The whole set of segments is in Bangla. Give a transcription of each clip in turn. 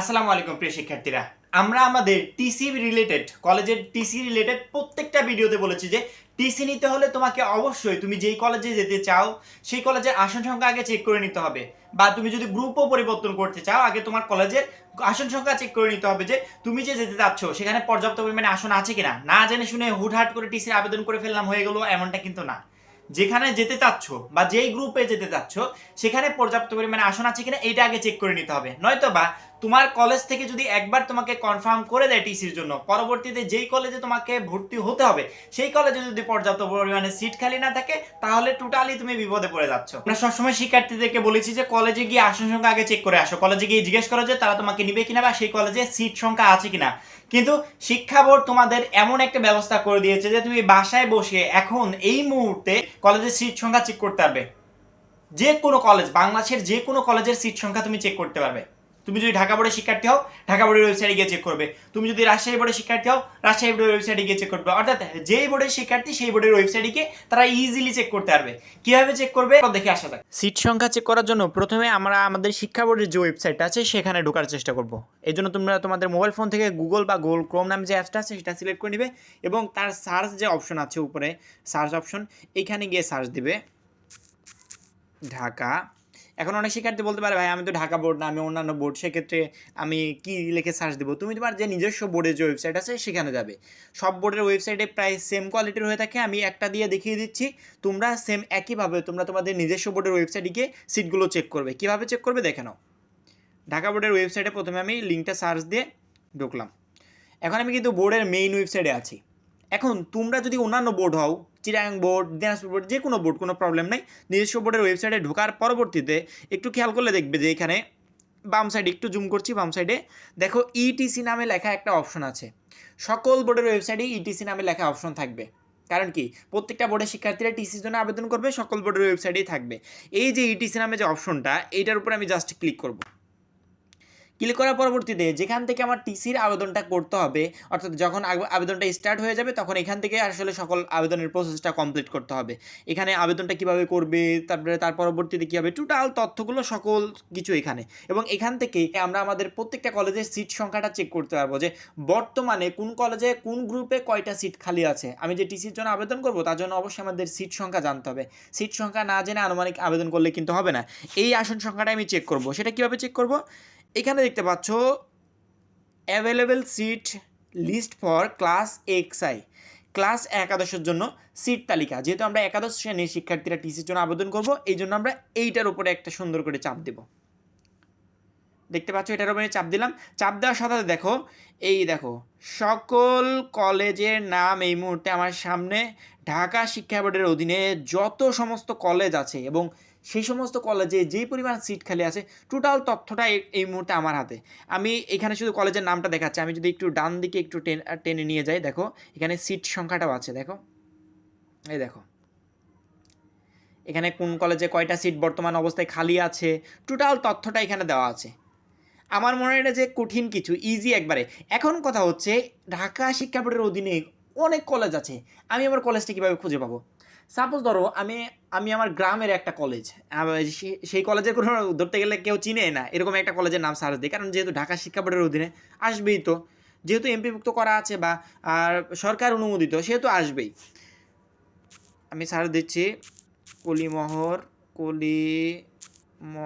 আসসালামু আলাইকুম প্রিয় শিক্ষার্থীরা। আমরা আমাদের টিসি রিলেটেড কলেজের টিসি রিলেটেড প্রত্যেকটা ভিডিওতে বলেছি যে টিসি নিতে হলে তোমাকে অবশ্যই তুমি যেই কলেজে যেতে চাও, সেই কলেজের আসন সংখ্যা আগে চেক করে নিতে হবে। বা তুমি যদি গ্রুপও পরিবর্তন করতে চাও, আগে তোমার কলেজের আসন সংখ্যা চেক করে নিতে হবে যে তুমি যে যেতে চাচ্ছ, সেখানে পর্যাপ্ত পরিমাণে আসন আছে কিনা? না জেনে শুনে হুটহাট করে টিসির আবেদন করে ফেললাম, হয়ে গেলো এমনটা কিন্তু না। যেখানে যেতে চাচ্ছ বা যেই গ্রুপে যেতে চাচ্ছ, সেখানে পর্যাপ্ত পরিমাণে আসন আছে কিনা এটা আগে চেক করে নিতে হবে। নয়তো বা তোমার কলেজ থেকে যদি একবার তোমাকে কনফার্ম করে দেয় টিসির জন্য, পরবর্তীতে যেই কলেজে তোমাকে ভর্তি হতে হবে, সেই কলেজে যদি পর্যাপ্ত পরিমাণে সিট খালি না থাকে, তাহলে টোটালি তুমি বিপদে পড়ে যাচ্ছ। আমরা সবসময় শিক্ষার্থীদেরকে বলেছি যে কলেজে গিয়ে আসন সংখ্যা আগে চেক করে আসো। কলেজে গিয়ে জিজ্ঞেস করো যে, তারা তোমাকে নিবে কিনা বা সেই কলেজে সিট সংখ্যা আছে কিনা। কিন্তু শিক্ষা বোর্ড তোমাদের এমন একটা ব্যবস্থা করে দিয়েছে যে, তুমি বাসায় বসে এখন এই মুহূর্তে কলেজের সিট সংখ্যা চেক করতে পারবে। যে কোনো কলেজ বাংলাদেশের যে কোনো কলেজের সিট সংখ্যা তুমি চেক করতে পারবে। তুমি যদি ঢাকা বোর্ডের শিক্ষার্থী হও, ঢাকা বোর্ডের ওয়েবসাইটে গিয়ে চেক করবে। তুমি যদি রাজশাহী বোর্ডের শিক্ষার্থী হও, রাজশাহী বোর্ডের ওয়েবসাইটে গিয়ে চেক করবে। অর্থাৎ যেই বোর্ডের শিক্ষার্থী সেই বোর্ডের ওয়েবসাইটে গিয়ে তারা ইজিলি চেক করতে পারবে। কীভাবে চেক করবে দেখে আসা যাক। সিট সংখ্যা চেক করার জন্য প্রথমে আমরা আমাদের শিক্ষা বোর্ডের যে ওয়েবসাইট আছে, সেখানে ঢোকার চেষ্টা করব। এই জন্য তোমরা তোমাদের মোবাইল ফোন থেকে গুগল বা গুগল ক্রোম নামে যে অ্যাপসটা আছে, সেটা সিলেক্ট করে নিবে এবং তার সার্চ যে অপশন আছে উপরে সার্চ অপশন এইখানে গিয়ে সার্চ দিবে ঢাকা এখন অনেক শিক্ষার্থী বলতে পারে, ভাই, আমি তো ঢাকা বোর্ড না, আমি অন্যান্য বোর্ড। সেক্ষেত্রে আমি কি লিখে সার্চ দেবো? তুমি তোমার যে নিজস্ব বোর্ডের যে ওয়েবসাইট আছে, সেখানে যাবে। সব বোর্ডের ওয়েবসাইটে প্রায় সেম কোয়ালিটির হয়ে থাকে। আমি একটা দিয়ে দেখিয়ে দিচ্ছি, তোমরা সেম একইভাবে তোমরা তোমাদের নিজস্ব বোর্ডের ওয়েবসাইটে গিয়ে সিটগুলো চেক করবে। কীভাবে চেক করবে? দেখে নাও। ঢাকা বোর্ডের ওয়েবসাইটে প্রথমে আমি লিঙ্কটা সার্চ দিয়ে ঢুকলাম। এখন আমি কিন্তু বোর্ডের মেইন ওয়েবসাইটে আছি। এখন তোমরা যদি অন্যান্য বোর্ড হও চিরাং বোর্ড, দিনাজপুর বোর্ড, যে কোনো বোর্ড, কোনো প্রবলেম নেই। নিজস্ব বোর্ডের ওয়েবসাইটে ঢোকার পরবর্তীতে একটু খেয়াল করলে দেখবে যে এখানে বাম সাইডে একটু জুম করছি, বাম সাইডে দেখো ইটিসি নামে লেখা একটা অপশন আছে। সকল বোর্ডের ওয়েবসাইটে ইটিসি নামে লেখা অপশন থাকবে। কারণ কি? প্রত্যেকটা বোর্ডের শিক্ষার্থীরা টিসির জন্য আবেদন করবে, সকল বোর্ডের ওয়েবসাইটেই থাকবে। এই যে ইটিসি নামে যে অপশনটা এইটার উপর আমি জাস্ট ক্লিক করব। ক্লিক করার পরবর্তীতে যেখান থেকে আমার টিসির আবেদনটা করতে হবে, অর্থাৎ যখন আবেদনটা স্টার্ট হয়ে যাবে, তখন এখান থেকে আসলে সকল আবেদনের প্রসেসটা কমপ্লিট করতে হবে। এখানে আবেদনটা কীভাবে করবে, তারপরে তার পরবর্তীতে কী হবে টোটাল তথ্যগুলো সকল কিছু এখানে। এবং এখান থেকে আমরা আমাদের প্রত্যেকটা কলেজের সিট সংখ্যাটা চেক করতে পারব যে, বর্তমানে কোন কলেজে কোন গ্রুপে কয়টা সিট খালি আছে? আমি যে টিসির জন্য আবেদন করব, তার জন্য অবশ্যই আমাদের সিট সংখ্যা জানতে হবে। সিট সংখ্যা না জেনে আনুমানিক আবেদন করলে কিন্তু হবে না। এই আসন সংখ্যাটা আমি চেক করব। সেটা কীভাবে চেক করব? এখানে দেখতে পাচ্ছ available seat list for class X I class একাদশের জন্য সিট তালিকা। যেহেতু আমরা একাদশ শ্রেণির শিক্ষার্থীরা টিসির জন্য আবেদন করব, এই জন্য আমরা এইটার উপরে একটা সুন্দর করে চাপ দেব। দেখতে পাচ্ছ, এটার উপরে চাপ দিলাম। চাপ দেওয়ার সাথে দেখো, এই দেখো, সকল কলেজের নাম এই মুহূর্তে আমার সামনে ঢাকা শিক্ষা বোর্ডের অধীনে যত সমস্ত কলেজ আছে এবং সেই সমস্ত কলেজে যেই পরিমাণ সিট খালি আছে টোটাল তথ্যটা এই- মুহূর্তে আমার হাতে। আমি এখানে শুধু কলেজের নামটা দেখাচ্ছি, আমি যদি একটু ডান দিকে একটু টেন নিয়ে যাই, দেখো, এখানে সিট সংখ্যাটাও আছে, দেখো। এই দেখো। এখানে কোন কলেজে কয়টা সিট বর্তমান অবস্থায় খালি আছে টোটাল তথ্যটা এখানে দেওয়া আছে। আমার মনে হয় যে কঠিন কিছু ইজি একবারে। এখন কথা হচ্ছে, ঢাকা শিক্ষা বোর্ডের অধীনে অনেক কলেজ আছে। আমি আমার কলেজটা কীভাবে খুঁজে পাবো? সাপোজ ধরো, আমি আমি আমার গ্রামের একটা কলেজ সেই কলেজের কোনো ধরতে গেলে কেউ চিনে না, এরকম একটা কলেজের নাম সার্চ দিই। কারণ যেহেতু ঢাকা শিক্ষা বোর্ডের অধীনে আসবেই তো। যেহেতু এমপিভুক্ত করা আছে বা, আর সরকার অনুমোদিত, সেহেতু আসবেই। আমি সার্চ দিচ্ছি, কলিমহর কলি ম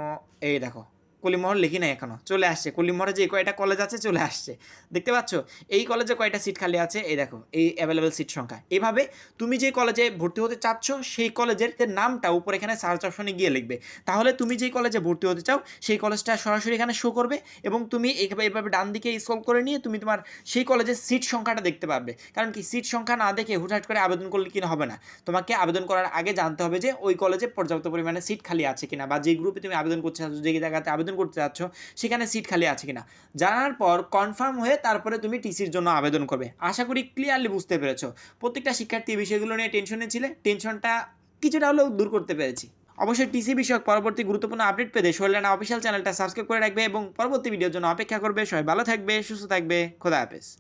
এই দেখো। কলিমহর লিখি নাই এখনও চলে আসছে। কলিমহরে যে কয়টা কলেজ আছে, চলে আসছে। দেখতে পাচ্ছ? এই কলেজে কয়টা সিট খালি আছে? এই দেখো, এই অ্যাভেলেবেল সিট সংখ্যা। এইভাবে তুমি যে কলেজে ভর্তি হতে চাচ্ছ, সেই কলেজের নামটা উপর এখানে সার্চ অপশনে গিয়ে লিখবে। তাহলে তুমি যেই কলেজে ভর্তি হতে চাও, সেই কলেজটা সরাসরি এখানে শো করবে এবং তুমি এইভাবে এভাবে ডান দিকে স্ক্রল করে নিয়ে তুমি তোমার সেই কলেজের সিট সংখ্যাটা দেখতে পারবে। কারণ কি সিট সংখ্যা না দেখে হুটহাট করে আবেদন করলে কিনা হবে না। তোমাকে আবেদন করার আগে জানতে হবে যে ওই কলেজে পর্যাপ্ত পরিমাণে সিট খালি আছে কিনা, বা যে গ্রুপে তুমি আবেদন করতে চাচ্ছ যে জায়গাতে আবেদন করতে চাচ্ছ সেখানে সিট খালি আছে কিনা? জানার পর কনফার্ম হয়ে তারপরে তুমি টিসির জন্য আবেদন করবে। আশা করি ক্লিয়ারলি বুঝতে পেরেছ। প্রত্যেকটা শিক্ষার্থী বিষয়গুলো নিয়ে টেনশনে ছিলে। টেনশনটা কিছুটা হলেও দূর করতে পেরেছি। অবশ্যই টিসি বিষয়ক পরবর্তী গুরুত্বপূর্ণ আপডেট পেতে শৈলানা অফিসিয়াল চ্যানেলটা সাবস্ক্রাইব করে রাখবে এবং পরবর্তী ভিডিওর জন্য অপেক্ষা করবে। সবাই ভালো থাকবে, সুস্থ থাকবে। খোদা হাফেজ।